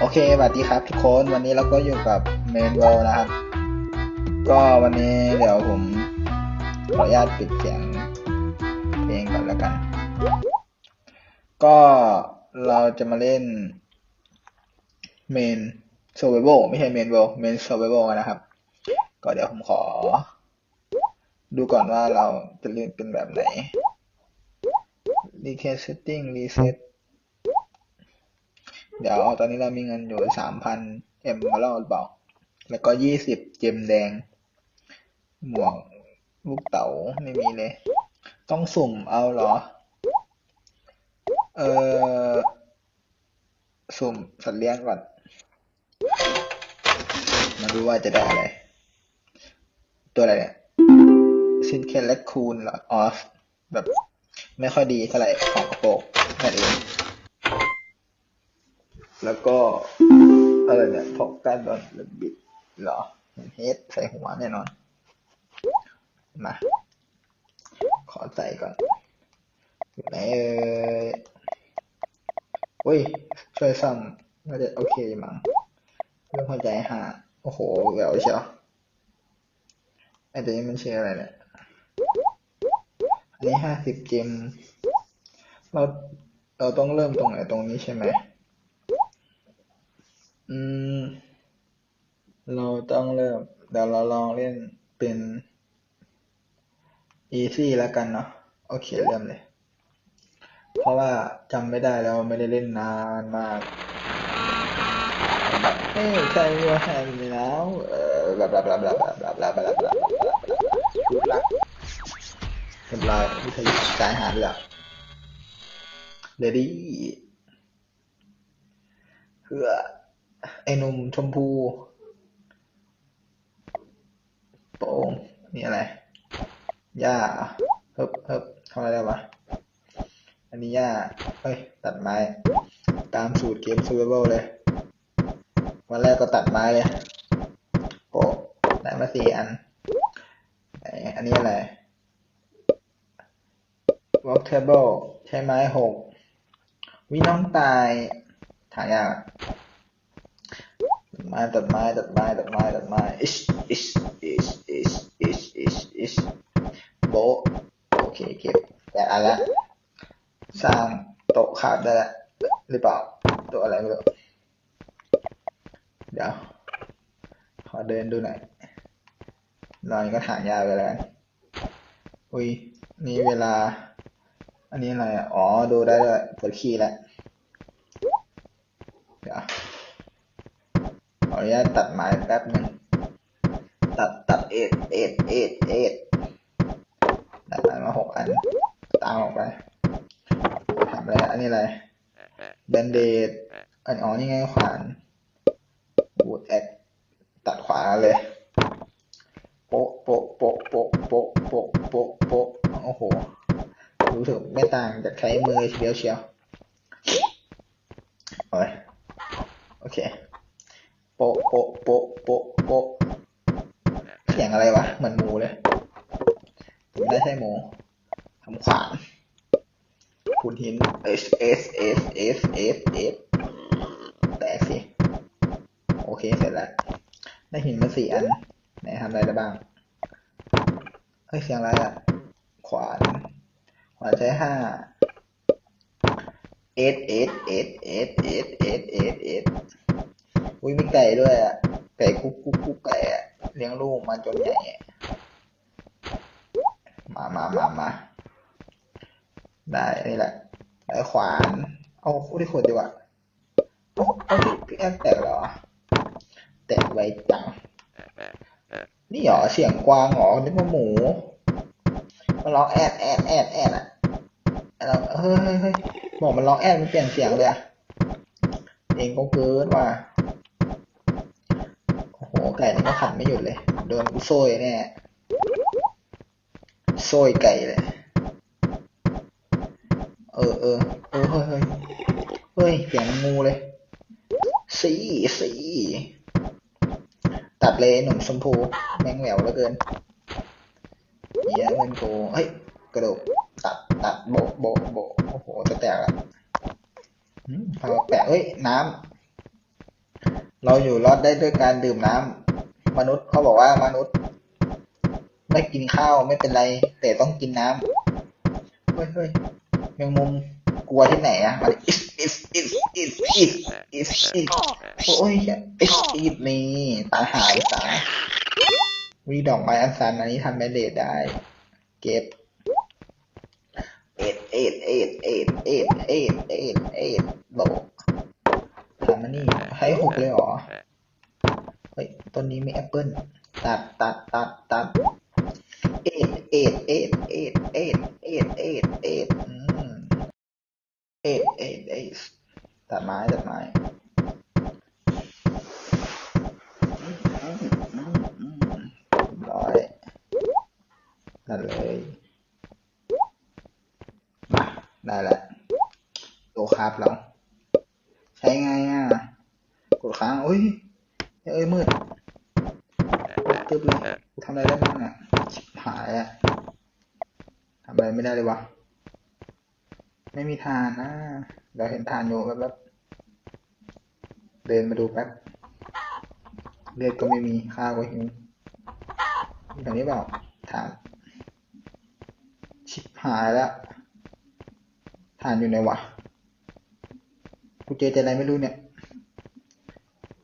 โอเคสวัสดีครับทุกคนวันนี้เราก็อยู่กับเมนโวนะครับ ก็วันนี้เดี๋ยวผมขออนุญาตปิดเสียงเพลงก่อนแล้วกัน ก็เราจะมาเล่นเมน survival ไม่ใช่เมนโวเมน survival นะครับ ก็เดี๋ยวผมขอ ดูก่อนว่าเราจะเล่นเป็นแบบไหน reset setting reset เดี๋ยวตอนนี้เรามีเงินอยู่สามพันเอ็มมาแล้วหรือเปล่าแล้วก็ยี่สิบเจมแดง หมวกลูกเต๋าไม่มีเลย ต้องสุ่มเอาเหรอ เออสุ่มสัตว์เลี้ยงก่อน มาดูว่าจะได้อะไร ตัวอะไรเนี่ยซินเคนและคูนหรอออฟแบบ ไม่ค่อยดีเท่าไหร่ของกระโปรงนั่นเอง แล้วก็อะไรเนี่ยพกการดอนระบิดเหรอเฮดใส่หัวแน่นอน มา ขอใส่ก่อนอยู่ไหนเอ่ยอุ้ย ช่วยซ้ำน่าจะโอเคมั้งเรื่องหัวใจหาโอ้โหแหววเชียวไอ้ตัวนี้มันชื่ออะไรเนี่ย อันนี้ห้าสิบเจมเราเราต้องเริ่มตรงไหนตรงนี้ใช่ไหม อืม เราต้องเริ่ม เดี๋ยวเราลองเล่นเป็น easy แล้วกันเนาะ โอเค เริ่มเลย เพราะว่าจำไม่ได้แล้วไม่ได้เล่นนานมากเฮ้ยใช่ยัวแฮนด์แล้ว เออบลาบลาบลาบลาบลาบลาบลาบลาบลาบลาพูดละเรียบร้อยวิทยุสายหาดแล้วเดดี้เพื่อ ไอ้หนุ่มชมพูโป่งนี่อะไรหญ้าเฮิบเฮิบทำอะไรได้วะอันนี้หญ้าเฮ้ย ตัดไม้ ตามสูตรเกม survival เลย วันแรกก็ตัดไม้เลยโปะได้มาสี่อันไหนอันนี้อะไร work table ใช้ไม้หกวิน้องตายถางยาก ตัดไม้ตัดไม้ตัดไม้ตัดไม้ตัดไม้อิชอิชอิชอิชอิชอิชอิชโบโอเคเก็บแต่อันละสร้างโต๊ะขาดได้ละหรือเปล่าโต๊ะอะไรไม่รู้เดี๋ยวขอเดินดูหน่อยรอยก็ถางยาวไปแล้วอุ้ยนี่เวลา อันนี้อะไรอ๋อดูได้ด้วยปวดขี้แล้ว เดี๋ยวขออนุ ญาตตัดไม้แป๊บหนึ่งตัดตัดเอ็ดเอ็ดเอ็ดเอ็ดตัดไม้มาหกอันตามออกไปทำอะไรอันนี้อะไรแบนเดดอันอ๋อนี่ไงขวานบูดแอคตัดขวาเลยโป๊ะโป๊ะโป๊ะโป๊ะโป๊ะโป๊ะโป๊ะโปะโอ้โหรู้สึกไม่ต่างจากใช้มือเชียวเชียวโอ้ยโอเค โปะโปะโปะโปะโปะเสียงอะไรวะ เหมือนหมูเลยไม่ได้ใช่หมูทำขวานขุดหิน S S S S S S แตกสิ โอเค เสร็จแล้ว ได้หินมาสี่อัน ไหนทำอะไรได้บ้าง เฮ้ย เสียงอะไรอะ ขวาน ขวานใช้ห้าเอสเอสเอุ้ยมีไก่ด้วยอะไก่คุกคุกคุกไก่อะเลี้ยงลูกมาจนใหญ่มามามามาได้นี่แหละได้ขวาน เอาคู่ที่ขุดดีกว่าเอาเอาพี่แอนแตกเหรอ แตกไวจัง นี่เหรอเสียงกวางหรอนึกว่าหมูมันร้องแอดแอดแอดแอดอะเราเฮ้ยเฮ้ยเฮ้ยบอกมันร้องแอดมันเปลี่ยนเสียงเลยอะเองก็เกินว่ะ ไก่นี่ก็ขันไม่หยุดเลย โดนกูโซ่แน่โซ่ไก่เลย เออเออเออเฮ้ยเฮ้ยเฮ้ยเสียงงูเลย สีสีตัดเลยหนุ่มชมพูแมงแหววเหลือเกินเหี้ยเงินกูเฮ้ยกระโดดตัดตัดโบโบโบโอ้โหจะแตกละอืมพาแปะเฮ้ยน้เราอยู่รอดได้ด้วยการดื่มน้ำ มนุษย์เขาบอกว่ามนุษย์ ไม่กินข้าวไม่เป็นไร แต่ต้องกินน้ำเฮ้ยเฮ้ยแมงมุมกลัวที่ไหนอะมัน is is is is is is is โอ้ย is is นี่ตาหายตายมีดอกไม้อันซันอันนี้ทำแมนเดได้ เก็บเอ็ดเอ็ดเอ็ดเอ็ดเอ็ดเอ็ดเอ็ดเอ็ดโบทำมันนี่ให้หกเลยเหรอ ฮ้ยต้นนี้มีแอปเปิลตัดตัดตัดตัดเอ็ดเอ็ดเอ็ดเอ็ดเอ็ดเอ็ดเอ็ดเอ็ดเอ็ดเอ็ดเอ็ดตัดไม้ตัดไม้ร้อยตัดเลยมาได้แล้วโลครับเราใช้ไงอะกดค้างอุ้ย เอ้ยมืดตึ๊บเลยกูทำอะไรได้บ้างอะชิบหายอะทำอะไรไม่ได้เลยวะ ไม่มี ทานนะเดี๋ยวเห็นทานอยู่แป๊บๆเดินมาดูแป๊บเลือดก็ไม่มีข้าวก็หิวอย่างนี้เปล่าทาน ชิบหายแล้วทานอยู่ไหนวะกูเจออะไรไม่รู้เนี่ย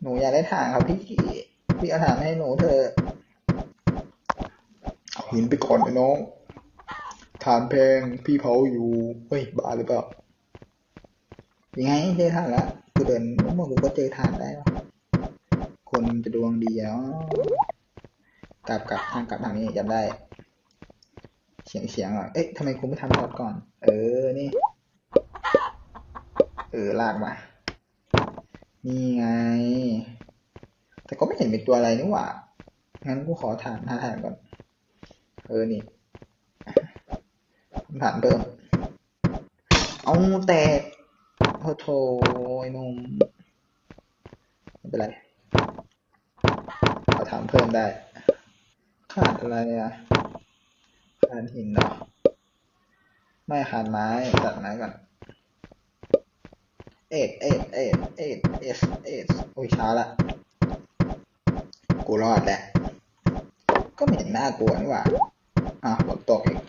หนูอยากได้ถ่านครับพี่ พี่เอาถ่านให้หนูเธอะเอาหินไปก่อนไอ้น้อง ถ่านแพงพี่เผาอยู่ เฮ้ยบ้าหรือเปล่ายังไงเจอถ่านแล้วกูเดินมั่วกูก็เจอถ่านได้ คนจะดวงดีอะกลับกลับทางกลับทางนี้จำได้ เสียงเสียงอะเอ๊ะทำไมคุณไม่ทำทอตก่อน เออนี่ เออลากมา นี่ไง แต่ก็ไม่เห็นเป็นตัวอะไรนี่หว่างั้นกูขอฐานหาฐานก่อน เออนี่ ฐานเพิ่มเอาแตกโอ้โถไอ้นุ่มไม่เป็นไรเอาฐานเพิ่มได้ ขาดอะไรอะ ขาดหินเนาะไม่ขาดไม้ตัดไม้ก่อนเอ็ดเอ็ดเอ็ดเอ็ดเอสเอสโอ้ยช้าละกูรอดแหละก็ไม่เห็นหน่ากลัวนี่หว่าอะฝนตกอีก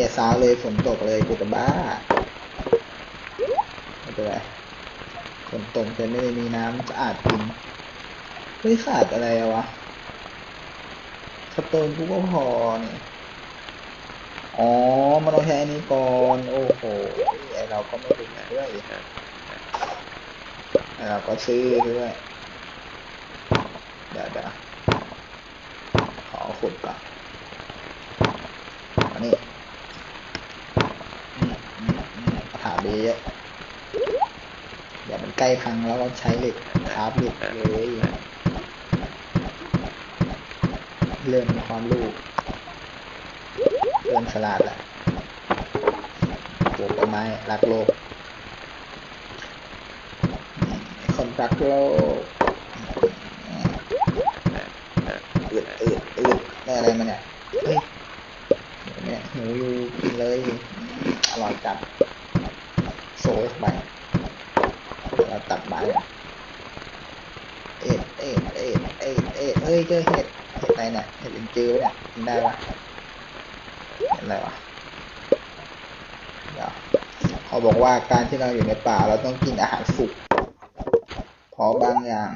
อย่าซาวเลยฝนตกเลยกูจะบ้าไม่เป็นไรฝนตกจะไม่ได้มีน้ำสะอาดกินเฮ้ยขาดอะไรอะวะสโตนกูก็พอเนี่ยอ๋อ มันต้องใช้อันนี้ก่อน โอ้โหไอเราก็ไม่รู้ด้วยไอเราก็ซื้อด้วยเดี๋ยวเดี๋ยวขอขุดก่อนอันนี้อืมอืมอืม ถาดีเยอะเดี๋ยวมันใกล้พังแล้วก็ใช้เหล็กคราฟเหล็กเลยเริ่มมีความรู้เริ่มฉลาดละปลูกต้นไม้รักโลกคนรักโลกอืดอืดอืดได้อะไรมาเนี่ยเฮ้ยเนี่ยหนูอยู่กินเลยอร่อยจัด โซไปเราตัดไม้เอ็ดเอ็ดเอ็ดเอ็ดเอ็ดเฮ้ยเจอเห็ดเห็ดอะไรเนี่ยเห็ดเป็นจือเนี่ยกินได้ปะเห็ดอะไรวะเขาบอกว่าการที่เราอยู่ในป่าเราต้องกินอาหารสุกเพราะบางอย่าง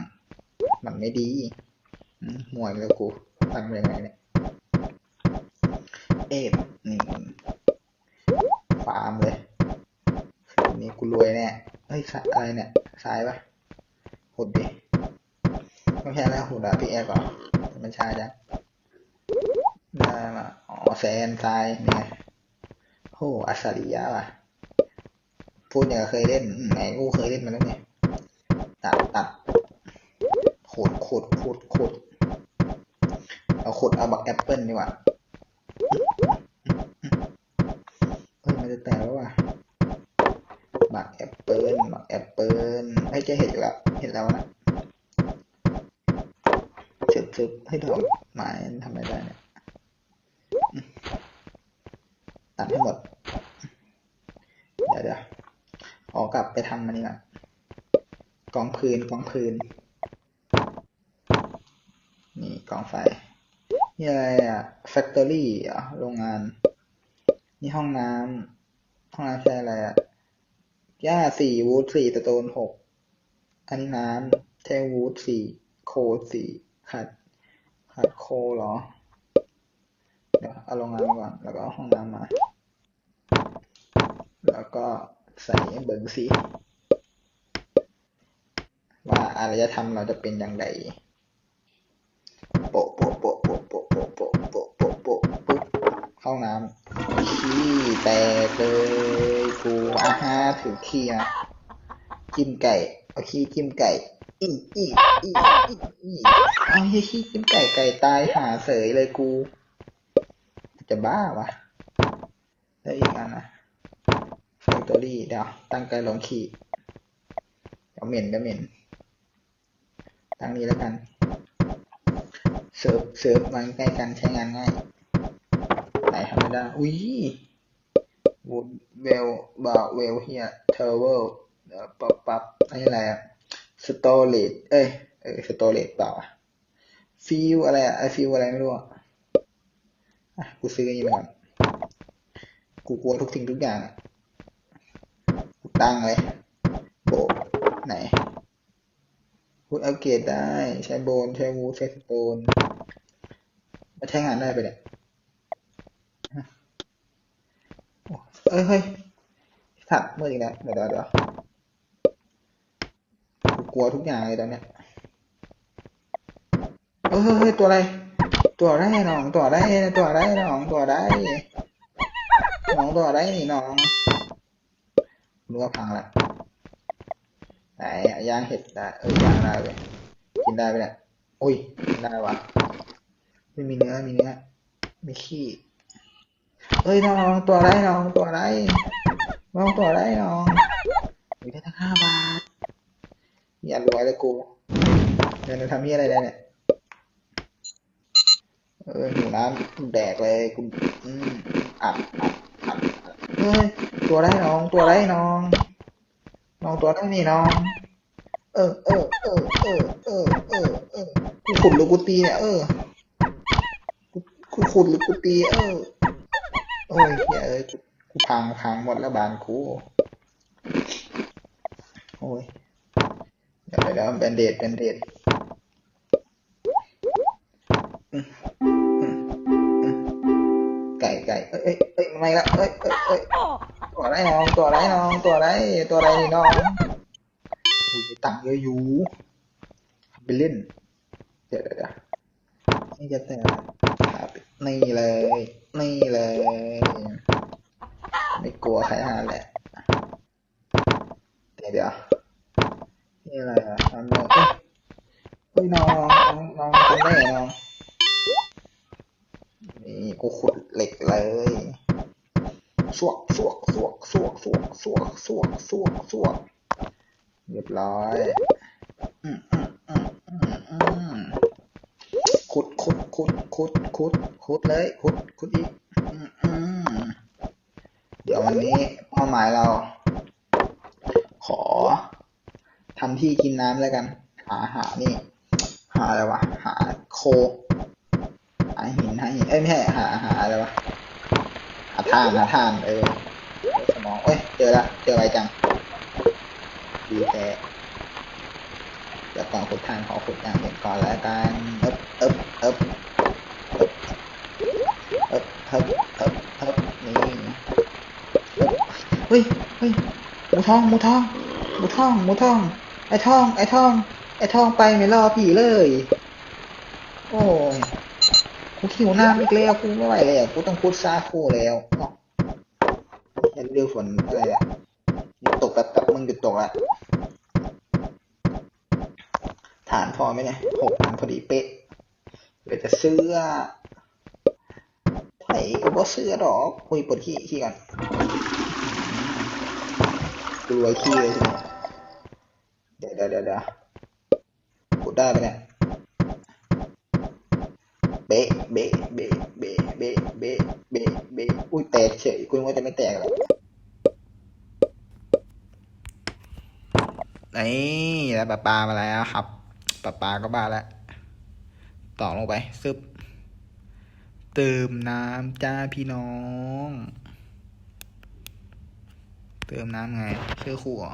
มันไม่ดีหมวยแล้วกูทำยังไงเนี่ยเอ็ดนี่ฟาร์มเลย กูรวยแน่เฮ้ยสายอะไรเนี่ยสายปะหุดดิไม่ใช่แล้วหุดอะพี่แอร์ก่อนมันใช่จ้ะได้มาอ๋อแซนทรายเนี่ยโอ้อัศริยะว่ะพูดอย่างกับเคยเล่นอืมไหนกูเคยเล่นมาแล้วเนี่ยตัดตัดขุดขุดขุดขุดเอาขุดเอาบักแอปเปิลดีกว่าเฮ้ยมันจะแตกแล้วว่ะ บักแอปเปิลบักแอปเปิลให้จะเห็นแล้วเห็นแล้วนะชึบชึบให้ถอดไม้ทำอะไรได้เนี่ยตัดให้หมด เดี๋ยวเดี๋ยวขอกลับไปทำมันนี่ก่อนกองพื้นกองพื้น นี่กองไฟ นี่อะไรอะ factory อะโรงงาน นี่ห้องน้ำห้องน้ำใช่อะไรอะ หญ้าสี่วูดสี่ตะโตนหกอันนี้น้ำใช้วูดสี่โคสี่ขัดขัดโคเหรอ เดี๋ยวเอาโรงงานมาก่อน แล้วก็เอาห้องน้ำมา แล้วก็ใส่เบิงสีว่าอารยธรรมเราจะเป็นอย่างไรโปะโปะโปะโปะโปะโปะโปะโปะโปะโปะปุ๊บเข้าน้ำ ขี้แตกเลยกูอาฮาถือขี้นะจิ้มไก่เอาขี้จิ้มไก่ อีอีอีอีอีเอาเฮียขี้จิ้มไก่ไก่ตายหาเสยเลยกู จะบ้าวะแล้วอีกอันนะแฟคทอรี่เดี๋ยวตั้งใจลงขีดเดี๋ยวเหม็นก็เหม็นตั้งนี้แล้วกันเซิร์ฟเซิร์ฟมันใกล้กันใช้งานง่าย ได้ อุ้ยวูดเวลบาเวลเฮียเทอร์เวลปับปับอะไรอะสโตเลตเอ้ยเออสโตเลตเปล่าอะฟิวอะไรอะไอฟิวอะไรไม่รู้อะกูซื้ออันนี้มาก่อนกูกลัวทุกสิ่งทุกอย่างอะตั้งเลยโบไหนพูดอัปเกรดได้ ใช้โบน ใช้วูดใช้สโตนมาใช้งานได้ไปเนี่ยฮะโอ้ เอ้ยเฮ้ยถัดเมื่ออีกแล้วเดี๋ยวเดี๋ยวกลัวทุกอย่างเลยตอนเนี้ยเฮ้ยเฮ้ยตัวอะไร ตัวอะไรน้อง ตัวอะไรตัวอะไรน้อง ตัวอะไรน้องตัวอะไรนี่น้องรู้ว่าพังละไหนย่างเห็ดได้เออย่างได้เลยกินได้ไปเนี่ยอุ้ยกินได้วะไม่มีเนื้อมีเนื้อมีขี้ เอ้ยน้องตัวอะไรน้องตัวอะไรน้องตัวอะไรน้องมีได้ทั้งห้าบาทอย่ารวยเลยกูเดี๋ยวทำยี่อะไรได้เนี่ยเออหิวน้ำแดกเลยกูอืมอัดอัดอัดเฮ้ยตัวไรน้องตัวไรน้องน้องตัวนั้นนี่น้อง เออเออเออเออเออเออเออกูขุดหรือกูตีเนี่ยเออกูขุดหรือกูตีเออ อ้ยเหี้ยเอ้ยกูกูพังพังหมดแล้วบานกูโอ้ยเดี๋ยวเดี๋ยวแบนเดดแบนเดดไก่ไก่เอ้ยเอ้ยเอ้ยไม่ละเอ้ยเอ้ยเอ้ยตัวไรน้องตัวไรน้องตัวไรตัวไรนี่น้องอุ้ยตังเยอะอยู่ไปเล่นเดี๋ยวเดี๋ยวนี่จะแต่ นี่เลย นี่เลย ไม่กลัวใครหาแหละ เดี๋ยวเดี๋ยวนี่อะไรอะทำเนี่ยเอ้ยเฮ้ยน้องน้องน้องทำได้น้องนี่กูขุดเหล็กเลยสวกสวกสวกสวกสวกสวกสวกสวกสวกเรียบร้อย อืมอืมอืมอืม ขุดขุดขุดขุดขุดขุดเลยขุดขุดอีกเดี๋ยววันนี้เป้าหมายเรา ขอทำที่กินน้ำแล้วกัน หาหานี่ หาอะไรวะ หาโค หาหินหาหินเอ้ยไม่ใช่หาหาอะไรวะ หาทางหาทางเออสมองเอ้ยเจอละเจออะไรจังดีแท้เดี๋ยวก่อนขุดทางขอขุดอย่างเห็นก่อนแล้วกัน อ๊บเอ๊บอ๊บอ๊บอ๊บอ๊บนี่เฮ้ยเฮ้ยหมูทองหมูทองหมูทองหมูทอง ไอ้ทอง ไอ้ทอง ไอ้ทองไปไม่รอผีเลย โอ้ยกูหิวน้ำอีกแล้วกูไม่ไหวแล้วกูต้องพูดซาคูแล้วเห็นเรื่องฝนอะไรอะหยุดตกแบบแบบมึงหยุดตกละฐานพอไหมเนี่ยหกฐานพอดีเป๊ะ เดี๋ยวจะเสื้อไถก็บ่เสื้อดอกคุยปวดขี้ขี้กันกลัวขี้เลยใช่ไหมเดี๋ยวเดี๋ยวเดี๋ยวเดี๋ยวพูได้ไหมเนี่ยเบะเบะเบะเบะเบะเบะเบะเบะอุ้ยแตกเฉยคุณว่าจะไม่แตกหรอกนี่แล้วปลาปลามาแล้วครับปลาปลาก็มาแล้ว ต่อลงไปซึบเติมน้ำจ้าพี่น้อง เติมน้ำไงเชื่อขวด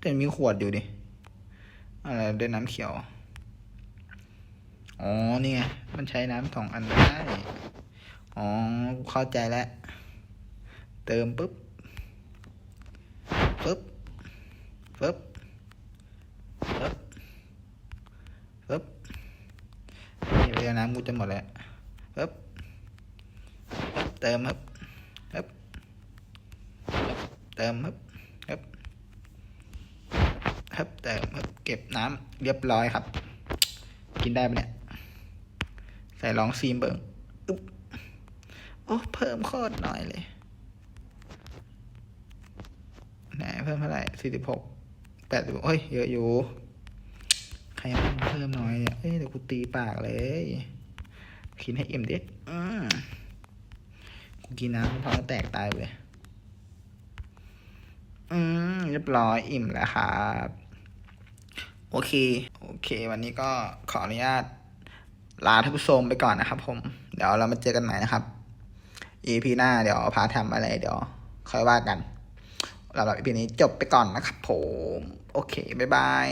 แต่มีขวดอยู่ดิ อะไรด้วยน้ำเขียว อ๋อ นี่ไง มันใช้น้ำสองอันได้ อ๋อ เข้าใจแล้ว เติมปุ๊บ ปุ๊บ ปุ๊บ ปุ๊บ ปุ๊บ นี่เรือน้ำกูจะหมดแล้วปุ๊บเติมครับปุ๊บปุ๊บเติมครับปุ๊บครับเติมครับเก็บน้ำเรียบร้อยครับ กินได้ปะเนี่ย ใส่ลองซีมเบิงอึ๊บโอ้เพิ่มโคตรหน่อยเลยไหนเพิ่มเท่าไหร่สี่สิบหกแปดสิบเฮ้ย เยอะอยู่ ใครมันเพิ่มหน่อยเนี่ยเอ้ยเดี๋ยวกูตีปากเลยกินให้เอ็มดิกูกินน้ำท้อแตกตายเลย อืมเรียบร้อยอิ่มแล้วครับ โอเค โอเค วันนี้ก็ขออนุญาตลาท่านผู้ชมไปก่อนนะครับผม เดี๋ยวเรามาเจอกันใหม่นะครับ EP หน้าเดี๋ยวพาทำอะไรเดี๋ยวค่อยว่ากันสำหรับ EP นี้จบไปก่อนนะครับผม โอเค บ๊ายบาย